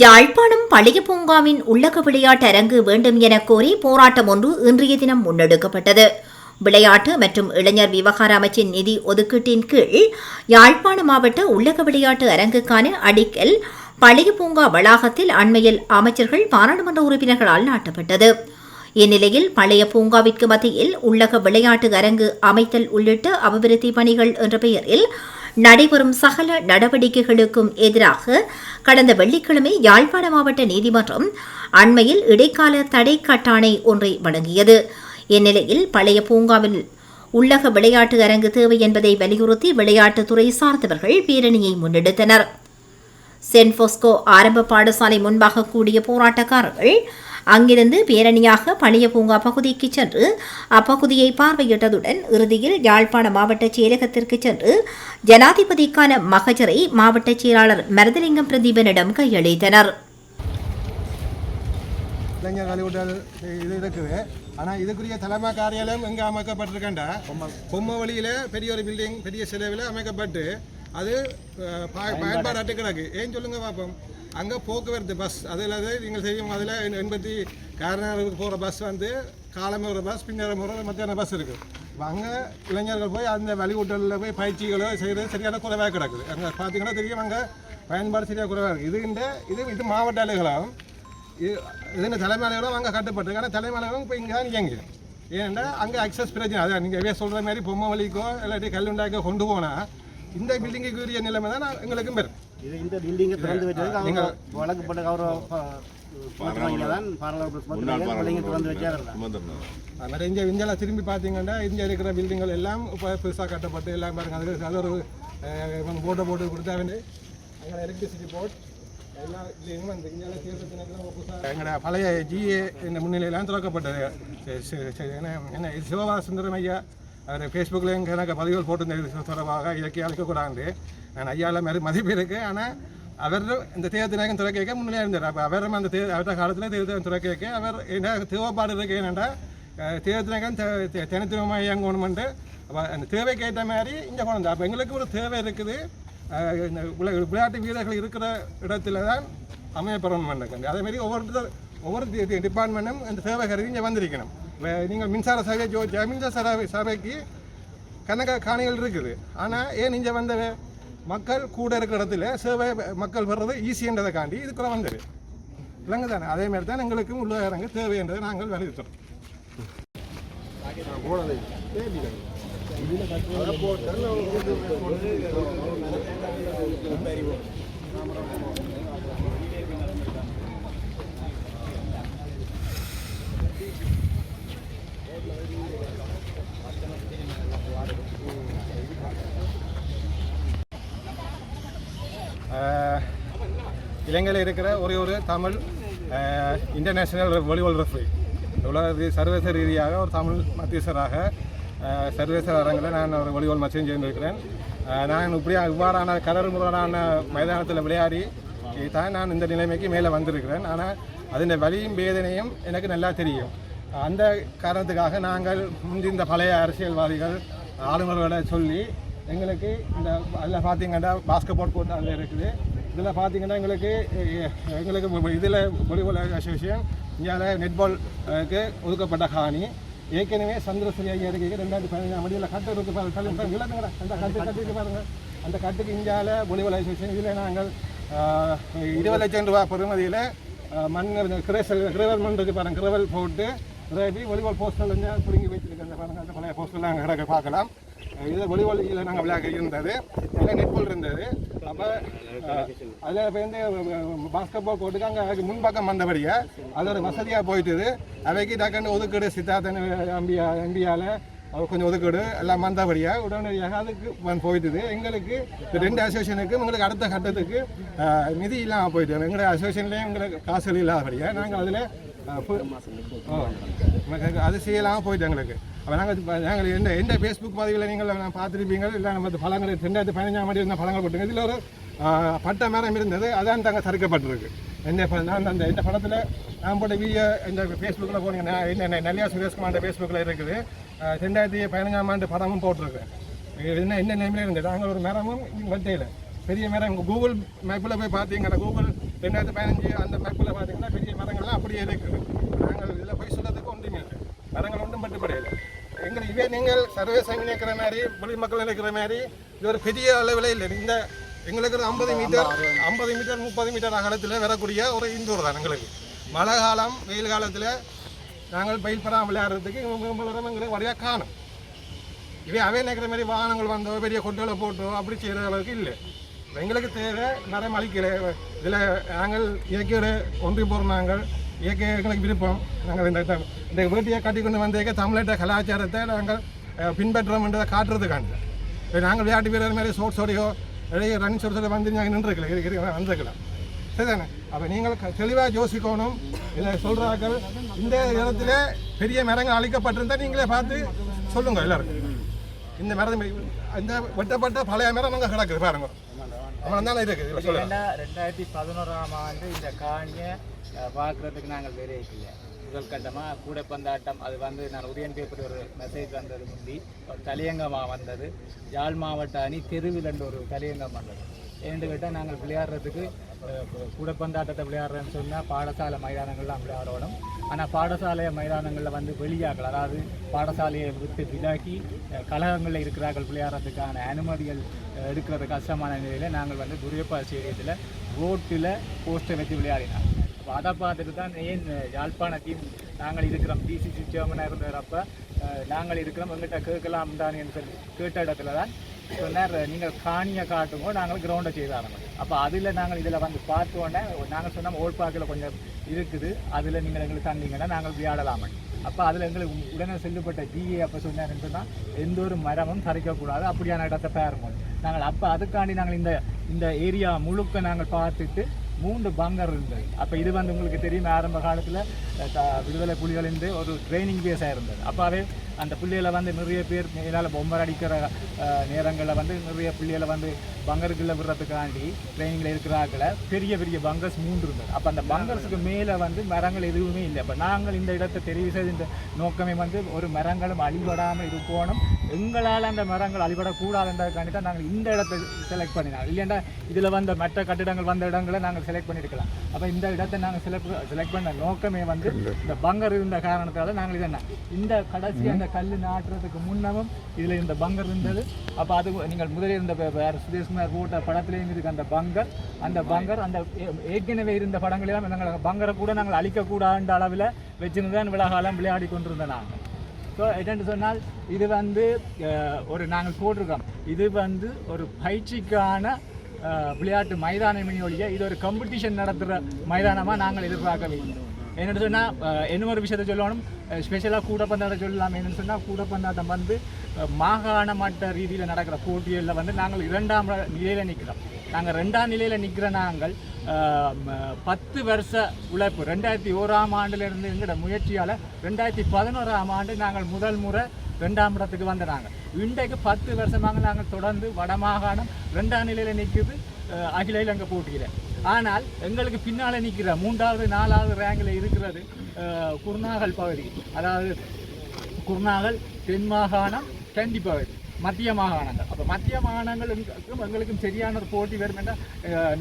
யாழ்ப்பாணம் பழைய பூங்காவின் உள்ளக விளையாட்டு அரங்கு வேண்டும் என கோரி போராட்டம் ஒன்று இன்றைய தினம் முன்னெடுக்கப்பட்டது. விளையாட்டு மற்றும் இளைஞர் விவகார அமைச்சின் நிதி ஒதுக்கீட்டின் கீழ் யாழ்ப்பாண மாவட்ட உள்ளக விளையாட்டு அரங்குக்கான அடிக்கல் பழைய பூங்கா வளாகத்தில் அண்மையில் அமைச்சர்கள் பாராளுமன்ற உறுப்பினர்களால் நாட்டப்பட்டது. இந்நிலையில் பழைய பூங்காவிற்கு மத்தியில் உள்ளக விளையாட்டு அரங்கு அமைத்தல் உள்ளிட்ட அபிவிருத்தி பணிகள் என்ற பெயரில் நடைபெறும் சகல நடவடிக்கைகளுக்கும் எதிராக கடந்த வெள்ளிக்கிழமை யாழ்ப்பாண மாவட்ட நீதிமன்றம் அண்மையில் இடைக்கால தடை கட்டாணை ஒன்றை வழங்கியது. இந்நிலையில் பழைய பூங்காவில் உள்ளக விளையாட்டு அரங்கு தேவை என்பதை வலியுறுத்தி விளையாட்டுத்துறை சார்ந்தவர்கள் பேரணியை முன்னெடுத்தனர். சென்ஃபோஸ்கோ ஆரம்ப பாடசாலை முன்பாக கூடிய போராட்டக்காரர்கள் அங்கிருந்து பேரணியாக பழைய பூங்கா பகுதிக்கு சென்று அப்பகுதியை பார்வையிட்டதுடன் இறுதியில் யாழ்ப்பாண மாவட்ட செயலகத்திற்கு சென்று ஜனாதிபதிக்கான மகஜரை மாவட்ட செயலாளர் மருதலிங்கம் பிரதீபனிடம் கையளித்தனர். இளைஞர் கழிவுட்டல் இது இருக்குது. ஆனால் இதுக்குரிய தலைமை காரியாலயம் எங்கே அமைக்கப்பட்டிருக்கேன்டா பொம்மை வழியில் பெரிய ஒரு பில்டிங் பெரிய செலவில் அமைக்கப்பட்டு அது பயன்பாடு அட்டு கிடக்கு ஏன் சொல்லுங்க பார்ப்போம் அங்கே போக்குவரத்து பஸ் அதில் அது நீங்கள் செய்யும் அதில் எண்பத்தி காரனருக்கு போகிற பஸ் வந்து காலமே ஒரு பஸ் பின்னர் ஒரு மத்தியான பஸ் இருக்குது அங்கே இளைஞர்கள் போய் அந்த வழிகூட்டலில் போய் பயிற்சிகளோ செய்கிறது சரியான குறைவாக கிடக்குது. அங்கே பார்த்தீங்கன்னா தெரியும் அங்கே பயன்பாடு சரியாக குறைவாக இருக்குது இது இந்த இது இது மாவட்ட அலுவலகம் இது இதுன்னு தலைமையாளர்களும் அங்கே கட்டுப்பட்டு ஆனால் தலைமையாளர்களும் இப்போ இங்கே தான் இயங்கு ஏன்னா அங்கே அக்சஸ் பிரச்சனை. அதான் நீங்கள் சொல்கிற மாதிரி பொம்மை வலிக்கோ இல்லாட்டி கல்லுண்டாக்கோ கொண்டு போனால் இந்த பில்டிங்குக்கு உரிய நிலைமை தான் நான் எங்களுக்கும் பெரும் இது இந்த பில்டிங்கை திறந்து வச்சதுக்கு அவங்க வழக்கு போட்ட கௌரவ இங்கே இந்தியாவில் திரும்பி பார்த்தீங்கன்னா இந்தியா இருக்கிற பில்டிங்கள் எல்லாம் இப்போ புதுசாக கட்டப்பட்டு எல்லாம் பாருங்க அது அது ஒரு போட்டை போட்டு கொடுத்தா வந்து அங்கே எலக்ட்ரிசிட்டி போர்ட் எங்களோட பழைய ஜிஏ இந்த முன்னிலையெல்லாம் திறக்கப்பட்டது. சரி, சரி, சரி. என்ன என்ன இது சிவவா சுந்தரம் ஐயா அவர் ஃபேஸ்புக்கில் எனக்கு பதிவுகள் போட்டிருந்தது தொடர்பாக இலக்கிய அழைக்கக்கூடாது. நான் ஐயாவில் மாதிரி மதிப்பு இருக்குது ஆனால் அவர் இந்த தேர்தல் துறை கேட்க முன்னிலையாக இருந்தார். அப்போ அவரும் அந்த தே அவர்கிட்ட காலத்தில் தேர்தல் துறை கேட்க அவர் என்ன தேவைப்பாடு இருக்கு என்னென்னா தேர்தல் தனித்துவமாக இயங்கணுமெண்டு அப்போ அந்த தேவைக்கு ஏற்ற மாதிரி இங்கே கொண்டு அப்போ எங்களுக்கு ஒரு தேவை இருக்குது. இந்த விளை- விளையாட்டு வீரர்கள் இருக்கிற இடத்துல தான் அமையப்படணும் அதேமாதிரி ஒவ்வொருத்தர் ஒவ்வொரு டிபார்ட்மெண்ட்டும் இந்த தேவை கருதி இங்கே வந்திருக்கணும். நீங்கள் மின்சார சபை ஜோ மின்சார சபை சபைக்கு கணக்க காணிகள் இருக்குது. ஆனால் ஏன் இங்கே வந்த மக்கள் கூட இருக்கிற இடத்துல சேவை மக்கள் வர்றது ஈஸின்றதை காண்டி இதுக்குள்ள வந்தது. இல்லைங்க தானே? அதே மாதிரி தான் எங்களுக்கும் உள்ள அரங்கு என்றதை நாங்கள் வலியுறுத்துறோம். ஆஹ் இலங்கையில் இருக்கிற ஒரே ஒரு தமிழ் இன்டர்நேஷ்னல் வாலிபால் ரெஃப்ரி உலக ரீ- சர்வதேச ரீதியாக ஒரு தமிழ் மத்தியஸ்தராக சர்வதேச அரங்கில் நான் ஒரு வாலிபால் மச்சம் சேர்ந்திருக்கிறேன். நான் இப்படி இவ்வாறான கலர் முதலான மைதானத்தில் விளையாடி தான் நான் இந்த நிலைமைக்கு மேலே வந்திருக்கிறேன். ஆனால் அதன் வலியும் வேதனையும் எனக்கு நல்லா தெரியும். அந்த காரணத்துக்காக நாங்கள் முந்திருந்த பழைய அரசியல்வாதிகள் ஆளுநர்களை சொல்லி எங்களுக்கு இந்த அதில் பார்த்தீங்கன்னா பாஸ்கெட்பால் கோர்ட் அதில் இருக்குது. இதில் பார்த்தீங்கன்னா எங்களுக்கு எங்களுக்கு இதில் வெளிவல அசோசியேஷன் இந்தியாவில் நெட்பாலுக்கு ஒதுக்கப்பட்ட காணி ஏற்கனவே சந்திரசரி ஐயா இருக்கு ரெண்டாயிரத்தி பதினஞ்சாம் மணியில் கட்டு இருக்கு பாருங்க இழந்துங்கடா. அந்த கட்டு கட்டிட்டு பாருங்கள் அந்த கட்டுக்கு இந்தியாவில் வெளிவல அசோசியேஷன் இதில் நாங்கள் இருபது லட்சம் ரூபாய் பெறுமதியில் மண் கிரேசல் கிரேவல் மண் இருக்குது பாருங்க கிரேவல் போட்டு ரேபி வெளிவல் போஸ்டல் வந்து பிடுங்கி அந்த பாருங்கள் அந்த பழைய போஸ்டல் நாங்கள் கிடக்க பார்க்கலாம் இதில் வாலிபால் நாங்கள் விளையாட இருந்தது. இதில் நெட்பால் இருந்தது. அப்போ அதில் இப்போ வந்து பாஸ்கெட்பால் கோர்ட்டுக்கு அங்கே அதுக்கு முன்பக்கம் வந்தபடியே அதோட ஒரு வசதியாக போயிட்டுது. அவைக்கு டக்குன்னு ஒதுக்கீடு சித்தார்த்தன் எம்பியா எம்பியால் அவர் கொஞ்சம் ஒதுக்கீடு எல்லாம் வந்தபடியாக உடனடியாக அதுக்கு போயிட்டுது. எங்களுக்கு ரெண்டு அசோசியேஷனுக்கு எங்களுக்கு அடுத்த கட்டத்துக்கு நிதி இல்லாமல் போயிட்டு எங்களுடைய அசோசியேஷன்லேயும் எங்களுக்கு காசு இல்லாதபடியாக நாங்கள் அதில் அது செய்யலாமல் போயிட்டு எங்களுக்கு. அப்போ நாங்கள் நாங்கள் எந்த எந்த ஃபேஸ்புக் பதிவில் நீங்கள் நான் பார்த்துருப்பீங்க இல்லை நம்ம பழங்கள் ரெண்டாயிரத்து பதினஞ்சாம் ஆண்டு இருந்த பழங்கள் போட்டுங்க. இதில் ஒரு பட்ட பட்டை மரம் இருந்தது அதான் தாங்க தடுக்கப்பட்டிருக்கு. என்ன நான் அந்த இந்த படத்தில் நான் போட்ட வீடியோ இந்த ஃபேஸ்புக்கில் போனீங்க நான் என்ன நல்லியா சுரேஷ்குமார் ஃபேஸ்புக்கில் இருக்குது. ரெண்டாயிரத்தி பதினஞ்சாம் ஆண்டு படமும் போட்டிருக்கேன் என்ன என்ன நிலைமையில இருந்தது? நாங்கள் ஒரு மரமும் வெட்டையில் பெரிய மரம் கூகுள் மேப்பில் போய் பார்த்தீங்கன்னா கூகுள் ரெண்டாயிரத்தி பதினஞ்சு அந்த மேப்பில் பார்த்தீங்கன்னா பெரிய மரங்கள்லாம் அப்படியே இருக்குது நாங்கள் இதில் போய் சொல்றதுக்கு ஒன்றுமே இல்லை. மரங்கள் ஒன்றும் பட்டுப்படையில எங்கள் இதே நீங்கள் சர்வதேச நினைக்கிற மாதிரி வெளி மக்கள் நினைக்கிற மாதிரி இது ஒரு பெரிய அளவில் இல்லை. இந்த எங்களுக்கு ஒரு ஐம்பது மீட்டர் ஐம்பது மீட்டர் முப்பது மீட்டர் அகலத்தில் வரக்கூடிய ஒரு இந்தூர் தான் எங்களுக்கு. மழை காலம் வெயில் காலத்தில் நாங்கள் பயில் பெறாமல் விளையாடுறதுக்கு இவங்க எங்களுக்கு வழியாக காணும். இதே அவை நினைக்கிற மாதிரி வாகனங்கள் வந்தோ பெரிய கொட்டைகளை போட்டோ அப்படி செய்கிற அளவுக்கு இல்லை. எங்களுக்கு தேவை மரம் அழிக்கல இதில் நாங்கள் இயற்கையோட ஒன்றி போகிறோம் நாங்கள் இயற்கை எங்களுக்கு விருப்பம். நாங்கள் இந்த இந்த வேட்டியை கட்டி கொண்டு வந்தேக்க தமிழ்நாட்டு கலாச்சாரத்தை நாங்கள் பின்பற்றோம் என்றதை காட்டுறதுக்காண்டு இப்ப நாங்கள் விளையாட்டு வீரர் மாதிரி சோட்ஸோடையோ இடையே ரன் சோட்ஸோட வந்து நாங்கள் நின்றுருக்கல வந்திருக்கலாம் சரிதானே? அப்போ நீங்கள் தெளிவாக யோசிக்கணும். இதை சொல்கிறார்கள் இந்த இடத்துல பெரிய மரங்கள் அழிக்கப்பட்டிருந்தால் நீங்களே பார்த்து சொல்லுங்கள் எல்லாருக்கும். இந்த மரம் இந்த வெட்டப்பட்ட பழைய மரம் அங்கே கிடக்குது பாருங்க. அவ்வளோ தானே இருக்குது ரெண்டாயிரத்தி பதினோராம் ஆண்டு இந்த காணியை பார்க்குறதுக்கு நாங்கள் வேற இல்லை முதல் கட்டமாக கூடைப்பந்தாட்டம் அது வந்து நான் உதயன் பேப்பர் ஒரு மெசேஜ் வந்தது முந்தி. ஒரு தலையங்கமாக வந்தது. யாழ் மாவட்ட அணி தெருவில் ஒரு தலையங்கம் வந்தது. ஏன்னு கேட்டால் நாங்கள் விளையாடுறதுக்கு கூடப்பந்தாட்டத்தை விளையாடுறேன்னு சொன்னால் பாடசாலை மைதானங்கள்லாம் விளையாடணும் ஆனால் பாடசாலை மைதானங்களில் வந்து வெளியாக்கள் அதாவது பாடசாலையை விட்டு விலக்கி கழகங்களில் இருக்கிறார்கள் விளையாடுறதுக்கான அனுமதிகள் அஹ், எடுக்கிறது கஷ்டமான நிலையில் நாங்கள் வந்து துரியப்பா ஸ்டேடியத்தில் ரோட்டில் போஸ்டர் வச்சு விளையாடினாங்க அப்போ அதை பார்த்துட்டு தான் ஏன் யாழ்ப்பாணத்தையும் நாங்கள் இருக்கிறோம் டிசிசி சேர்மனாக இருந்தப்ப நாங்கள் இருக்கிறோம் எங்கிட்ட கேட்கலாம் தானேன்னு சொல்லி கேட்ட இடத்துல தான் சொன்னார் நீங்கள் காணியை காட்டுங்க நாங்கள் கிரவுண்டை செய்தாங்க அப்போ அதில் நாங்கள் இதில் வந்து பார்த்தோன்னே நாங்கள் சொன்னால் ஓல்ட் பார்க்கில் கொஞ்சம் இருக்குது அதில் நீங்கள் எங்களுக்கு தந்தீங்கன்னா நாங்கள் விளையாடலாமே அப்போ அதில் எங்களுக்கு உடனே செல்லுப்பட்ட ஜிஏ அப்போ சொன்னாருன்னு சொன்னால் எந்த ஒரு மரமும் தரைக்கக்கூடாது அப்படியான இடத்தை பாருங்க. நாங்கள் அப்போ அதுக்காண்டி நாங்கள் இந்த இந்த ஏரியா முழுக்க நாங்கள் பார்த்துட்டு மூன்று பங்கர் இருந்தது. அப்போ இது வந்து உங்களுக்கு தெரியும் ஆரம்ப காலத்தில் விடுதலை புலிகளிருந்து ஒரு ட்ரைனிங் பேஸாக இருந்தது. அப்போவே அந்த பிள்ளைகளை வந்து நிறைய பேர் மேலால் பொம்மர் அடிக்கிற நேரங்களில் வந்து நிறைய பிள்ளைகளை வந்து பங்கருக்குள்ள விடுறதுக்காண்டி ட்ரைனிங்கில் இருக்கிறார்கள. பெரிய பெரிய பங்கர்ஸ் மூன்று இருந்தது. அப்போ அந்த பங்கர்ஸுக்கு மேலே வந்து மரங்கள் எதுவுமே இல்லை. அப்போ நாங்கள் இந்த இடத்தை தெரிவு இந்த நோக்கமே வந்து ஒரு மரங்களும் அழிபடாமல் இருக்கணும் எங்களால் அந்த மரங்கள் அழிபடக்கூடாதுன்றதுக்காண்டி தான் நாங்கள் இந்த இடத்தை செலக்ட் பண்ணினோம். இல்லைன்னா இதில் வந்த மற்ற கட்டிடங்கள் வந்த இடங்களை நாங்கள் செலக்ட் பண்ணியிருக்கலாம். அப்போ இந்த இடத்தை நாங்கள் செலக்ட் செலக்ட் பண்ண நோக்கமே வந்து இந்த பங்கர் இருந்த காரணத்தால் நாங்கள் இது என்ன இந்த கடைசி அந்த கல் நாட்டுறதுக்கு முன்னமும் இதில் இந்த பங்கர் இருந்தது. அப்போ அது நீங்கள் முதலில் இருந்த வேறு சுதேஷ்குமார் போட்ட படத்துலேயும் இருக்கு அந்த பங்கர். அந்த பங்கர் அந்த ஏற்கனவே இருந்த படங்களெல்லாம் நாங்கள் பங்கரை கூட நாங்கள் அழிக்கக்கூடாதுன்ற அளவில் வச்சிருந்து தான் விழாகாலம் விளையாடி கொண்டிருந்தோம் நாங்கள் ஸோ என்னென்னு சொன்னால் இது வந்து ஒரு நாங்கள் போட்டிருக்கோம். இது வந்து ஒரு பயிற்சிக்கான விளையாட்டு மைதானம் ஒழிய இது ஒரு காம்படிஷன் நடத்துகிற மைதானமாக நாங்கள் எதிர்பார்க்கவே இல்லை என்னென்னு சொன்னால் என்ன ஒரு விஷயத்தை சொல்லணும். ஸ்பெஷலாக கூடப்பந்தாட்டம் சொல்லலாம். என்னென்னு சொன்னால் கூடப்பந்தாட்டம் வந்து மாகாண மட்ட ரீதியில் நடக்கிற போட்டிகளில் வந்து நாங்கள் இரண்டாம் நிலையில் நிற்கிறோம் நாங்கள் ரெண்டாம் நிலையில் நிற்கிற நாங்கள் பத்து வருஷ உழைப்பு ரெண்டாயிரத்தி ஓராம் ஆண்டுலேருந்து எங்களோட முயற்சியால் ரெண்டாயிரத்தி பதினோராம் ஆண்டு நாங்கள் முதல் முறை ரெண்டாம் இடத்துக்கு வந்தாங்க இன்றைக்கு பத்து வருஷமாக நாங்கள் தொடர்ந்து வடமாகாணம் ரெண்டாம் நிலையில் நிற்குது அகிலையில் அகில இலங்கை போட்டியில். ஆனால் எங்களுக்கு பின்னால் நிற்கிற மூன்றாவது நாலாவது ரேங்கில் இருக்கிறது குருநாகல் பகுதி. அதாவது குருநாகல் தென் மாகாணம் கண்டி பகுதி. மத்திய மாகாணங்கள். அப்போ மத்திய மாகாணங்கள் எங்களுக்கும் எங்களுக்கும் சரியான ஒரு போட்டி வரும். என்றால்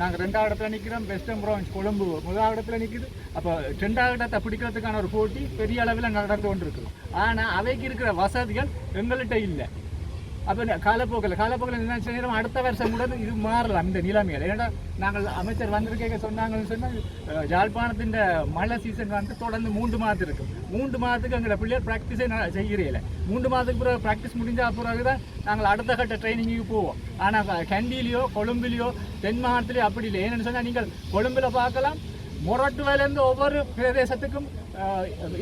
நாங்கள் ரெண்டாவது இடத்துல நிற்கிறோம் வெஸ்டர்ன் ப்ராவின்ஸ் கொழும்பு முதலாவது இடத்துல நிற்குது அப்போ ரெண்டாவது இடத்தை பிடிக்கிறதுக்கான ஒரு போட்டி பெரிய அளவில் நடந்து கொண்டிருக்குது. ஆனால் அவைக்கு இருக்கிற வசதிகள் எங்கள்கிட்ட இல்லை. அப்போ காலப்போக்கில் காலப்போக்கில் என்ன நேரம் அடுத்த வருஷம் கூட இது மாறலாம் இந்த நிலைமையில். ஏன்னா நாங்கள் அமைச்சர் வந்திருக்க சொன்னாங்கன்னு சொன்னால் ஜாழ்ப்பாணத்தின் மழை சீசன் வந்து தொடர்ந்து மூன்று மாதம் இருக்கும். மூன்று மாதத்துக்கு எங்களை பிள்ளைகள் ப்ராக்டிஸே செய்கிறீங்கள மூன்று மாதத்துக்கு பிறகு ப்ராக்டிஸ் முடிஞ்ச பிறகு தான் நாங்கள் அடுத்த கட்ட ட்ரைனிங்குக்கு போவோம். ஆனால் கண்டிலேயோ கொழும்புலேயோ தென் மாகாணத்திலேயோ அப்படி இல்லை. ஏன்னு சொன்னால் நீங்கள் கொழும்பில் பார்க்கலாம் மொரட்டுவிலேருந்து ஒவ்வொரு பிரதேசத்துக்கும்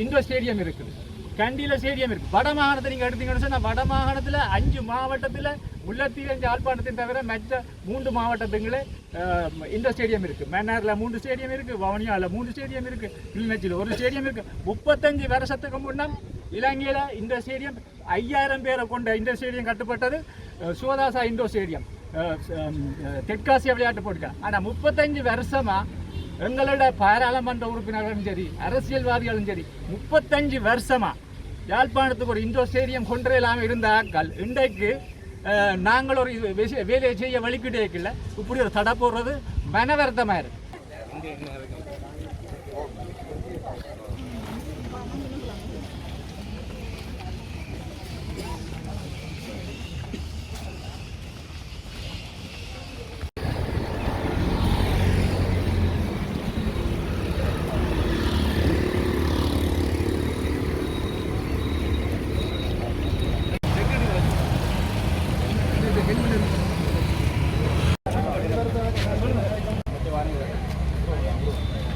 இண்டோர் ஸ்டேடியம் இருக்குது. கண்டியில் ஸ்டேடியம் இருக்குது வட மாகாணத்தை நீங்கள் எடுத்தீங்கன்னு சொன்னால் வட மாகாணத்தில் அஞ்சு மாவட்டத்தில் முல்லைத்தீவு யாழ்ப்பாணத்தை தவிர மற்ற மூன்று மாவட்டத்துங்களே இந்த ஸ்டேடியம் இருக்குது மன்னாரில் மூன்று ஸ்டேடியம் இருக்குது வவுனியாவில் மூன்று ஸ்டேடியம் இருக்குது கிளிநொச்சியில் ஒரு ஸ்டேடியம் இருக்குது முப்பத்தஞ்சு வருஷத்துக்கு முன்னம் இலங்கையில் இந்த ஸ்டேடியம் ஐயாயிரம் பேரை கொண்ட இந்த ஸ்டேடியம் கட்டுப்பட்டது. சோதாசா சிவதாசா ஸ்டேடியம் தெற்காசிய விளையாட்டு போட்டிகள். ஆனால் முப்பத்தஞ்சு வருஷமாக எங்களோட பாராளுமன்ற உறுப்பினர்களும் சரி அரசியல்வாதிகளும் சரி முப்பத்தஞ்சு வருஷமாக யாழ்ப்பாணத்துக்கு ஒரு இண்டோர் ஸ்டேடியம் கொண்டு இல்லாமல் இருந்தாக்கள் இன்றைக்கு நாங்கள் ஒரு வேலையை செய்ய வழிக்கிட்டே இருக்கல இப்படி ஒரு தடை போடுறது மனவருத்தமாக இருக்குது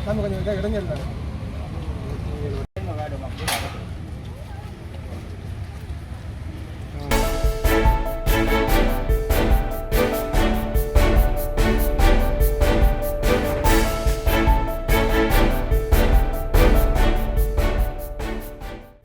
நம்ம கொஞ்சம் இதாக இடைஞ்சல்